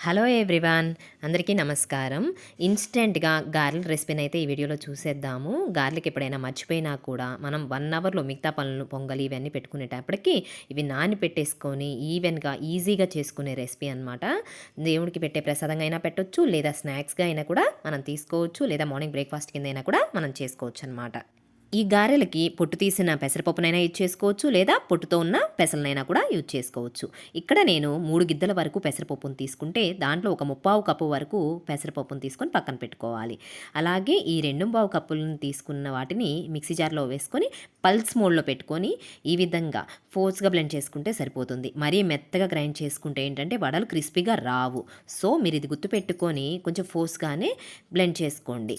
Hello everyone అందరికీ నమస్కారం. ఇన్స్టెంట్గా గార్లిక్ రెసిపీని అయితే ఈ వీడియోలో చూసేద్దాము. గార్లిక్ ఎప్పుడైనా మర్చిపోయినా కూడా మనం వన్ అవర్లో మిగతా పనులు పొంగలి ఇవన్నీ పెట్టుకునేటప్పటికి ఇవి నాని పెట్టేసుకొని ఈవెన్గా ఈజీగా చేసుకునే రెసిపీ అనమాట దేవుడికి పెట్టే ప్రసాదంగా అయినా పెట్టొచ్చు లేదా స్నాక్స్గా అయినా కూడా మనం తీసుకోవచ్చు లేదా మార్నింగ్ బ్రేక్ఫాస్ట్ కింద అయినా కూడా మనం చేసుకోవచ్చు అనమాట ఈ గారెలకి పొట్టు తీసిన పెసరపప్పునైనా యూజ్ చేసుకోవచ్చు లేదా పొట్టుతో ఉన్న పెసలనైనా కూడా యూజ్ చేసుకోవచ్చు. ఇక్కడ నేను మూడు గిద్దల వరకు పెసరపప్పును తీసుకుంటే దాంట్లో ఒక ముప్పావు కప్పు వరకు పెసరపప్పును తీసుకొని పక్కన పెట్టుకోవాలి. అలాగే ఈ రెండు పావు కప్పులను తీసుకున్న వాటిని మిక్సీ జార్లో వేసుకొని పల్స్ మోడ్లో పెట్టుకొని ఈ విధంగా ఫోర్స్గా బ్లెండ్ చేసుకుంటే సరిపోతుంది. మరీ మెత్తగా గ్రైండ్ చేసుకుంటే ఏంటంటే వడలు క్రిస్పీగా రావు. సో మీరు ఇది గుర్తుపెట్టుకొని కొంచెం ఫోర్స్గానే బ్లెండ్ చేసుకోండి.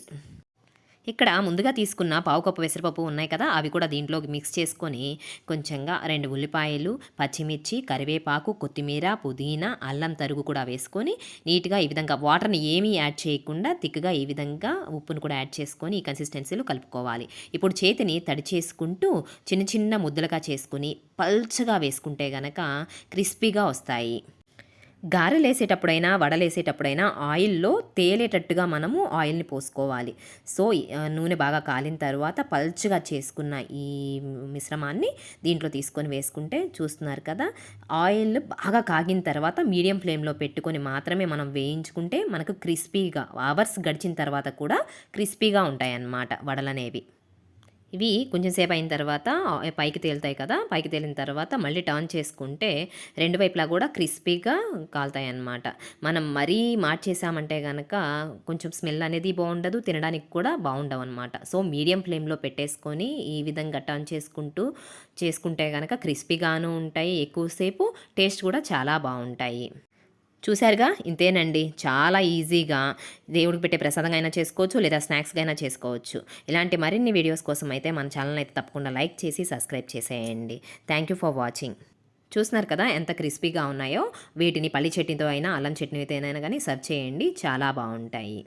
ఇక్కడ ముందుగా తీసుకున్న పావు కప్పు పెసరపప్పు ఉన్నాయి కదా అవి కూడా దీంట్లోకి మిక్స్ చేసుకొని కొంచెంగా రెండు ఉల్లిపాయలు పచ్చిమిర్చి కరివేపాకు కొత్తిమీర పుదీనా అల్లం తరుగు కూడా వేసుకొని నీట్గా ఈ విధంగా వాటర్ని ఏమీ యాడ్ చేయకుండా తిక్కుగా ఈ విధంగా ఉప్పును కూడా యాడ్ చేసుకొని ఈ కన్సిస్టెన్సీలో కలుపుకోవాలి. ఇప్పుడు చేతిని తడి చేసుకుంటూ చిన్న చిన్న ముద్దలుగా చేసుకుని పల్చగా వేసుకుంటే గనక క్రిస్పీగా వస్తాయి. గారెలు వేసేటప్పుడైనా వడలేసేటప్పుడైనా ఆయిల్లో తేలేటట్టుగా మనము ఆయిల్ని పోసుకోవాలి. సో నూనె బాగా కాలిన తర్వాత పల్చగా చేసుకున్న ఈ మిశ్రమాన్ని దీంట్లో తీసుకొని వేసుకుంటే చూస్తున్నారు కదా ఆయిల్ బాగా కాగిన తర్వాత మీడియం ఫ్లేమ్లో పెట్టుకొని మాత్రమే మనం వేయించుకుంటే మనకు క్రిస్పీగా అవర్స్ గడిచిన తర్వాత కూడా క్రిస్పీగా ఉంటాయి అన్నమాట వడలనేవి. ఇవి కొంచెం సేపు అయిన తర్వాత పైకి తేలుతాయి కదా పైకి తేలిన తర్వాత మళ్ళీ టర్న్ చేసుకుంటే రెండు వైపులా కూడా క్రిస్పీగా కాలుతాయి అన్నమాట మనం మరీ మార్చేసామంటే కనుక కొంచెం స్మెల్ అనేది బాగుండదు తినడానికి కూడా బాగుండవు అనమాట సో మీడియం ఫ్లేమ్లో పెట్టేసుకొని ఈ విధంగా టర్న్ చేసుకుంటూ చేసుకుంటే కనుక క్రిస్పీగాను ఉంటాయి ఎక్కువసేపు టేస్ట్ కూడా చాలా బాగుంటాయి. చూశారుగా? ఇంతేనండి. చాలా ఈజీగా దేవుడికి పెట్టే ప్రసాదంగా అయినా చేసుకోవచ్చు లేదా స్నాక్స్గా అయినా చేసుకోవచ్చు. ఇలాంటి మరిన్ని వీడియోస్ కోసం అయితే మన ఛానల్ అయితే తప్పకుండా లైక్ చేసి సబ్స్క్రైబ్ చేసేయండి. థ్యాంక్ యూ ఫర్ వాచింగ్ చూస్తున్నారు కదా ఎంత క్రిస్పీగా ఉన్నాయో? వీటిని పల్లి చట్నీతో అయినా అల్లం చట్నీతో అయినా కానీ సర్వ్ చేయండి. చాలా బాగుంటాయి.